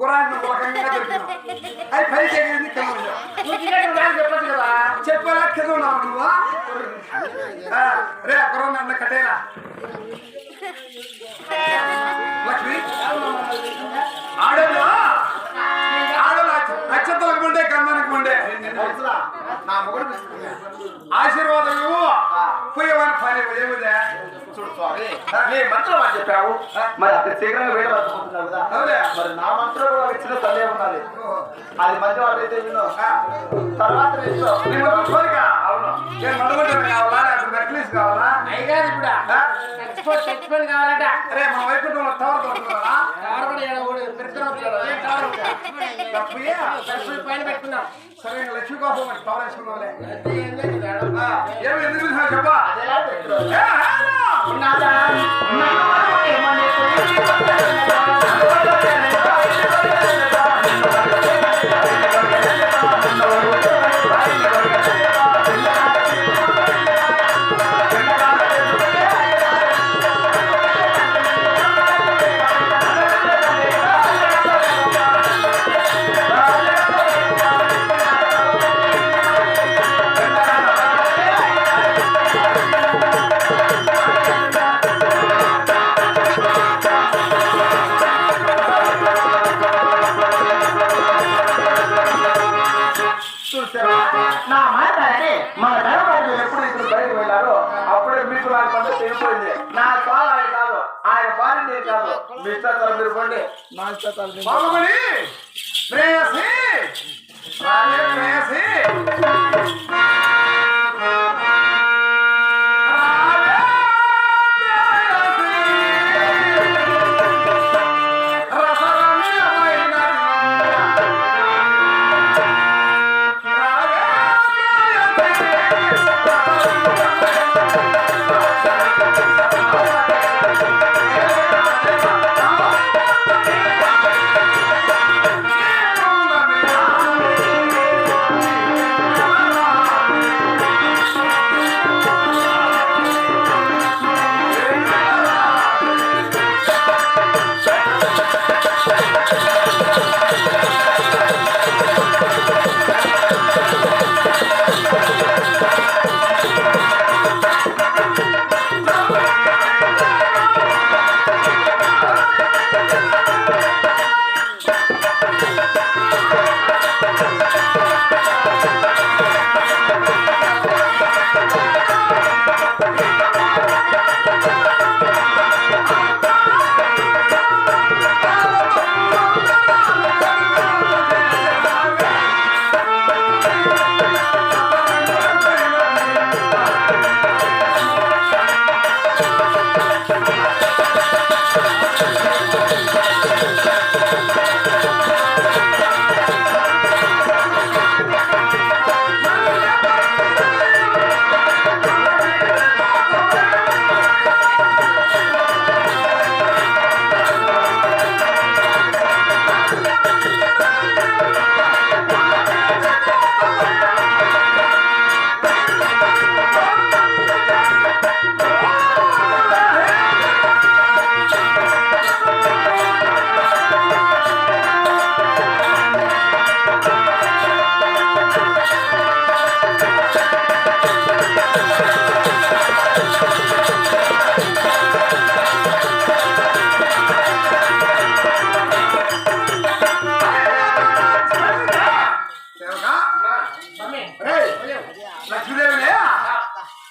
గురాన్ని ఒక రకంగా దొరికినావు. అది పై చెగింది కింద? ఉన్నావు. చెప్పాలా? కింద ఉన్నావు నువ్వు? రే గురం నన్ను కట్టేరా. లక్ష్మి? ఆడలో తెలుసురా? నా మొగుడు ఆశీర్వాదం ఇవ్వు. పోయేవాని పని ఏమిదే? చూడు స్వామి నీ మంత్రం అని చెప్పావు. మరి అక్కడ శీఘ్రంగా వేడి పడుతున్నావు కదా. మరి నా మంత్రం కూడా ఇచ్చిన తల్లి ఉన్నది అది మంచి వాడైతే విను. తర్వాత కోరిక? అవును. నేను మడగొట్టడం కావాలా? లేకపోతే నెక్లెస్ కావాలా? అయ్యారు ఇప్పుడు కావాలట. అరే మా వైకుంఠంలో టవర్ ఎవరు కూడా ఈడ కూడా పెడుతున్నాం ఏ టవర్ ఉందా? తప్పయ్యా చచ్చిపోయి పైన పెట్టుకున్నాం సరే ఇంకా లక్ష్మి కోసం మరి టవర్ వేసుకున్నావులే అది ఏం లేదు మేడం. ఆ, ఏమి ఎందుకు నిమిషాలు చెప్పా అదేలా పెట్టు. ఏ, హేనా? ఉన్నాదా? మాట అంటే మన ధర్మరాజు ఎప్పుడు ఇప్పుడు బయటకు వెళ్ళారో అప్పుడే మీకు నాకు పంట తెగిపోయింది నా చాలా ఆయన కాదు ఆయన భార్య నేను కాదు. మీ ఇష్టాలు మీరు పండి. నా ఇష్టాలు ప్రేయసి రాయే ప్రేయసి.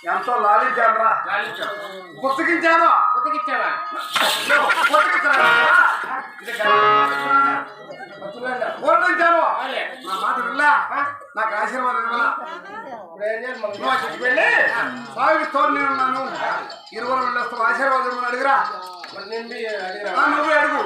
ఎంతో లాలించాను రా పుస్తకించాను? ఓడించాను వాళ్ళే. నా మాట విల్లా నాకు ఆశీర్వాదం ఇవ్వాలా ఇప్పుడు ఏం చేయాలి మనం? అక్కడికి వెళ్ళి తోడు నేను ఉన్నాను ఇరువురు వెళ్ళొస్తావు ఆశీర్వాదం అడిగిరా? నువ్వే అడుగు.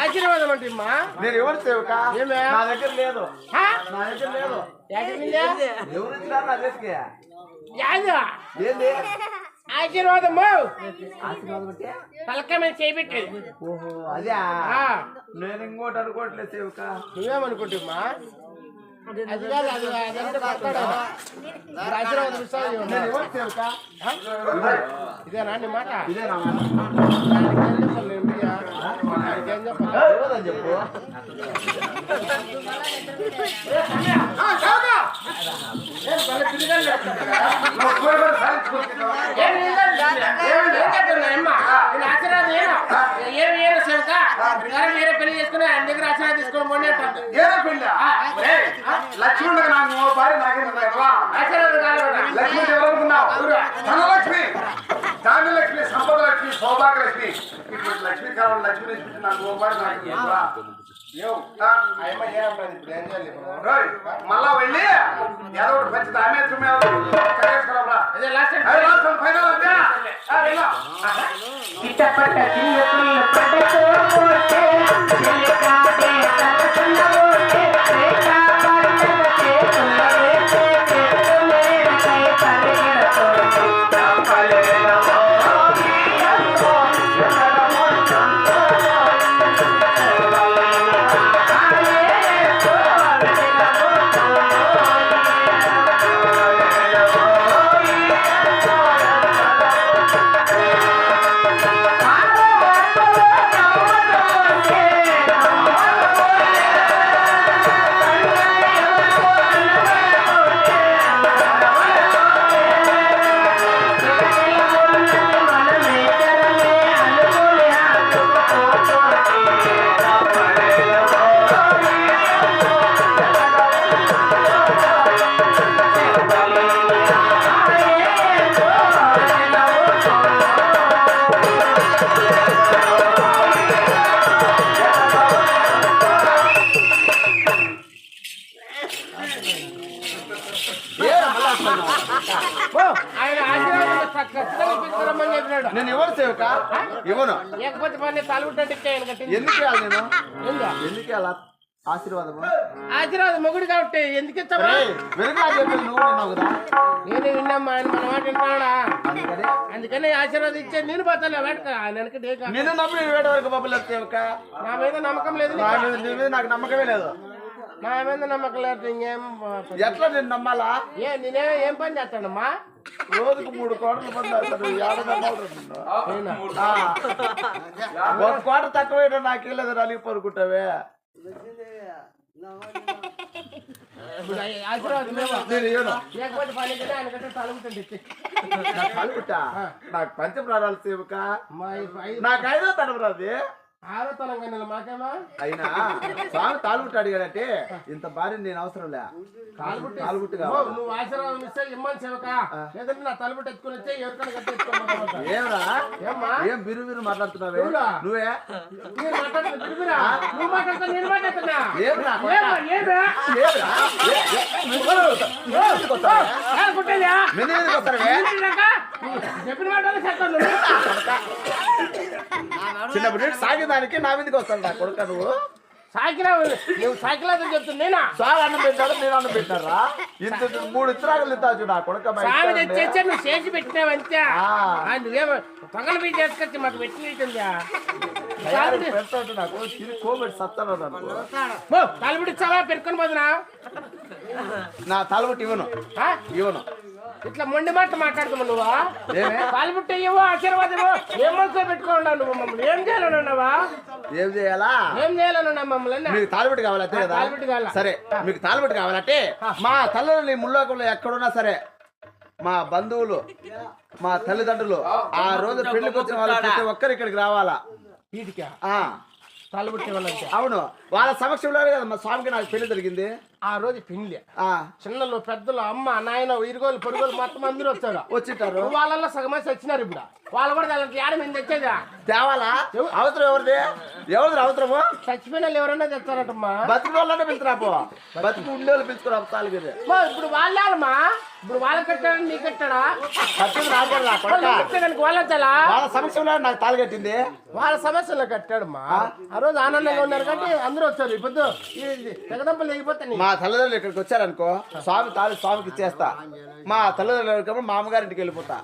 ఆశీర్వాదం అంటే అమ్మా. నేను ఎవరు సేవక? ఏమే? నా దగ్గర లేదు. హా? నా దగ్గర లేదు? ఎవరు నా? ఏంది? ఆశీర్వాదం చేయబెట్టి ఓహో అదే? నేను ఇంకోటి అనుకోవట్లేదు సేవక. నువ్వేమనుకుంటుమ్మా ఇదేనా నీ మాట ఇదే నా మాట. దానికి ఏం చెప్పాలి నేను బియ్య? దానికి ఏం చెప్పాలి? ఎవరని చెప్పు ఆ, కాకా! నేను భలే పిల్లగాళ్ళు చెప్తున్నా. నువ్వు కూరగాయలు సాధించుకుంటున్నావా? ఏం లేదండి. ఏం లేదండి, అమ్మ. నేను ఆశీర్వాదం ఏను. ఏమి ఏను సేవక? ప్రకారం వేరే పెళ్ళి చేసుకుని ఆయన దగ్గర ఆశీర్వాదం తీసుకొని పోనీ అంటాడు. ఏదో పెళ్ళా? ఏయ్, లక్ష్మణుడు నాకు ఓ భార్య కదా. లక్ష్మి ఎవరనుకున్నావు ధనలక్ష్మి. ధాన్యలక్ష్మి సంపద లక్ష్మి సౌభాగ్య లక్ష్మి ఇప్పుడు లక్ష్మీ కాలం లక్ష్మి లక్ష్మి నాకు ఓ భార్య? రోయ్, మళ్ళా వెళ్ళి ఏదో ఒకటి లాస్ట్ ఫైనల్ అంతే. ఇవ్వను. లేకపోతే తలుగుంటే ఎందుకు ఇవ్వాలి నేను? ఎందుకు ఇవ్వాలా ఆశీర్వాదము? ఆశీర్వాదం మొగుడు కాబట్టి ఎందుకు ఇస్తావా? నేను విన్నామ్మా ఆయన మన మాట వింటాడా అందుకని. ఆశీర్వాదం ఇచ్చే నేను పోతాను వెనక ఆయన వెనక డేకా. నిన్ను నమ్మి నేను వేట వరకు బొబ్బలు సేవక నా మీద నమ్మకం లేదు నీ మీద నాకు నమ్మకమే లేదు. నా మీద నమ్మకం లేదు ఇంకేం ఎట్లా నేను నమ్మాలా? ఏ నేనే ఏం పని చేస్తానమ్మా? రోజుకు మూడు కోట్ల? ఆ. ఒక కోట తక్కువ నాకే లేదు కంటే తలుగుతుంది నాకు పంచప్రాణాలు సేవక. నాకు ఐదో మాకేమా అయినా స్వామి తాలుగుట్టు అడిగాడంటే ఇంత భార్య నేను అవసరం లే తాలుగుట్టు నువ్వు ఆశీర్వాదం ఇస్తే ఇమ్మని సేవక లేదంటే నా ఎత్తుకుని వచ్చి ఎవరికైనా ఏమరా ఏం బిరు బిరు మాట్లాడుతున్నావే? నువ్వే? చెప్పిన మాటలు చెప్తాను చిన్నప్పుడు సాగేదానికి నా మీదకి వస్తాను నా కొడుక నువ్వు. సాకినా నువ్వు సాకిలా చెప్తుంది నేనా? సార్ అన్నం పెట్టాడు నేను అన్నం పెట్టారా ఇంత మూడు ఇతరాలు ఇస్తా చూడు నా కొడుక నువ్వు చేసి పెట్టినావంతే నువ్వేమో పొగలు పోయి చేసుకొచ్చి మాకు పెట్టినట్టుందా పెడతాడు నాకు తిరిగి నాకు. తలబిడిచ్చావా పెరుకొని పోదునా? నా తలబుట్టి ఇవ్వను. ఆ? ఇవ్వను. ఇట్లా మొండి మాట మాట్లాడుతున్నావు నువ్వా? ఏమే? తలబుట్టి ఇవ్వు ఆశీర్వాదము ఏం మనసులో పెట్టుకోండా నువ్వు మమ్మల్ని? ఏం చేయాలనున్నావా ఏం చేయాలా? ఏం చేయాలనున్నా మమ్మల్ని? మీకు తాలిబెట్టి కావాలంటే కదా? తాలిబిట్టు కావాలా? సరే మీకు తాలిబెట్టి కావాలంటే మా తల్లులు ముల్లోకంలో ఎక్కడున్నా సరే మా బంధువులు మా తల్లిదండ్రులు ఆ రోజు పెళ్ళికి వచ్చిన వాళ్ళు ప్రతి ఒక్కరు ఇక్కడికి రావాలా? వీటికా ఆ. తలబుట్టి అవును. వాళ్ళ సమక్షంలో కదా మా స్వామికి నాకు పెళ్ళి జరిగింది. ఆ రోజు పిండి ఆ. చిన్నలు పెద్దలు అమ్మ నాయన ఇరుగోలు పొరుగులు మొత్తం అందరూ వచ్చారు. వచ్చింటారు. వాళ్ళల్లో సగమే వచ్చినారు ఇప్పుడు. వాళ్ళు కూడా దానికి ఏడ మీద తెచ్చేదా? తేవాలా? అవసరం ఎవరిది? ఎవరిది అవసరము? చచ్చిపోయిన వాళ్ళు ఎవరైనా తెచ్చారటమ్మా? బతికి వాళ్ళనే పిలుచురా పో బతికి ఉండే వాళ్ళు పిలుచుకురా మా ఇప్పుడు వాళ్ళమ్మా ఇప్పుడు వాళ్ళ కట్టాడు నీ కట్టాడా ఖర్చుకు రాకూడదు నా కొడుక. వాళ్ళంతలా? వాళ్ళ సమక్షంలో నాకు తాళి కట్టింది. వాళ్ళ సమస్యలు కట్టాడమ్మా. ఆ? రోజు ఆనందంగా ఉన్నారు కాబట్టి అందరూ వచ్చారు. ఇప్పుడు ఈ తెగదంపలు లేకపోతే మా తల్లిదండ్రులు ఇక్కడికి వచ్చారనుకో స్వామి తాళి స్వామికి ఇచ్చేస్తా. మా తల్లిదండ్రులు మా అమ్మగారింటికి వెళ్ళిపోతా.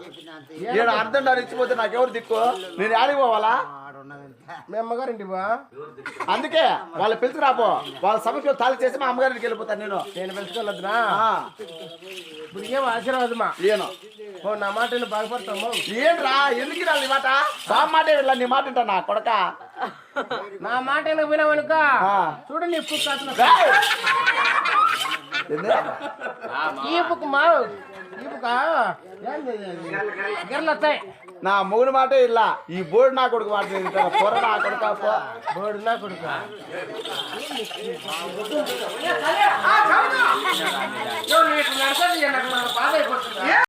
నేను అర్థం ఇచ్చిపోతే నాకెవరు దిక్కు? నేను ఆడికి పోవాలా? మీ అమ్మగారు బా? అందుకే వాళ్ళు పిలుచుకురాపో వాళ్ళ సమక్షంలో తాళి చేసి మా అమ్మగారింటికి వెళ్ళిపోతాను నేను. నేను పెంచుకోలేదునా ఆ, ఇప్పుడు ఏం ఆశీర్వాదమా? ఏను. ఓ నా మాట బాగుపడతాము ఏంట్రా? ఎందుకు రా నీ మాట? స్వామి మాట నీ మాట వింటా నా కొడక? నా మాట వెనక వినవనుక ఆ. చూడు నీ పుక్ రేయ్! ఏంది? ఈ బుక్ మా ఈ బుక్ గిర్లు వస్తాయి. నా మూడు మాట ఇలా ఈ బోర్డు నా కొడుకు మాట పొర నా కొడుక. బోడు నా కొడుకు? బాధ